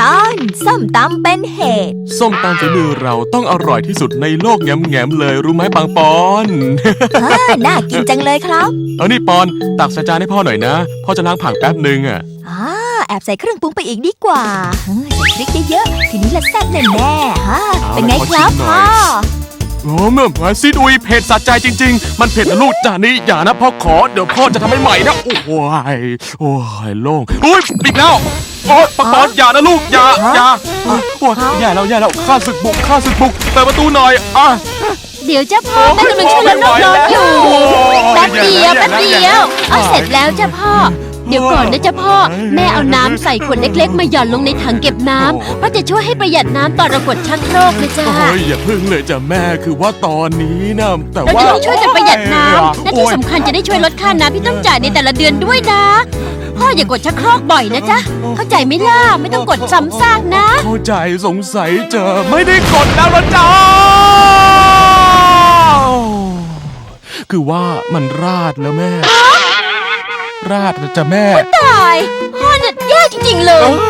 ตอนส้มตำเป็นเหตุ ส้มตำฝีมือเราต้องอร่อยที่สุดในโลกแง้มๆเลยรู้ไหมปังปอนอ่าน่ากินจังเลยครับเอานี่ปอน ตักใส่จานให้พ่อหน่อยนะ พ่อจะล้างผักแป๊บนึงอะ อ่าแอบใส่เครื่องปรุงไปอีกดีกว่าเฮ้ยใส่พริกเยอะๆทีนี้ละแซ่บแน่แน่ๆฮะเอาเป็นไงขอครัชิบมหน่พ่ออย โอ้เมื่อมาซีดุยเผ็ดสะใจจริง ๆ มันเผ็ดนะลูกจานนี้อย่านะพ่อขอ เดี๋ยวพ่อจะทำให้ใหม่นะ โอ้โหยโอ้ยโล่งอุ้ยอีกแล้ว โอ้ยปังปอนอย่านะลูกอย่าอย่าโอ้ยโอ้ยแย่แล้วแย่แล้วข้าศึกบุกข้าศึกบุกเปิดประตูหน่อยอะ เดี๋ยวจ้าพ่อแม่กำลังช่วยลดน้ำร้อนอยู่โอ้ยแป๊บเดียวแย่แป๊บแล้วเดีแย่ยแล้ววเอาเสร็จแล้วจ้าพ่อ เดี๋ยวก่อนนะจ้าพ่อ แม่เอาน้ำใส่ขวดเล็ก ๆ มาหย่อนลงในถังเก็บน้ำเพราะจะช่วยให้ประหยัดน้ำตอนเรากดชักโครกนะจ้าโอ้ยอย่าพึ่งเลยจ้ะแม่คือว่าตอนนี้นะแต่เราว่าจะได้ช่วยกันประหยัดน้ำและโอ้ที่ยสำคัญจะได้ช่วยลดค่าน้ำที่ต้องจ่ายในแต่ละเดือนด้วยนะ พ่ออย่ากดชักโครกบ่อยนะจ๊ะ เข้าใจไหมล่ะ ไม่ต้องกดซ้ำซากนะ เข้าใจสงสัยเจอไม่ได้กดแล้วละจ้าคือว่ามันราดแล้วแม่ ราดนะจ้ะแม่ ตายพ่อเนี่ยแย่จริงๆเลย เออ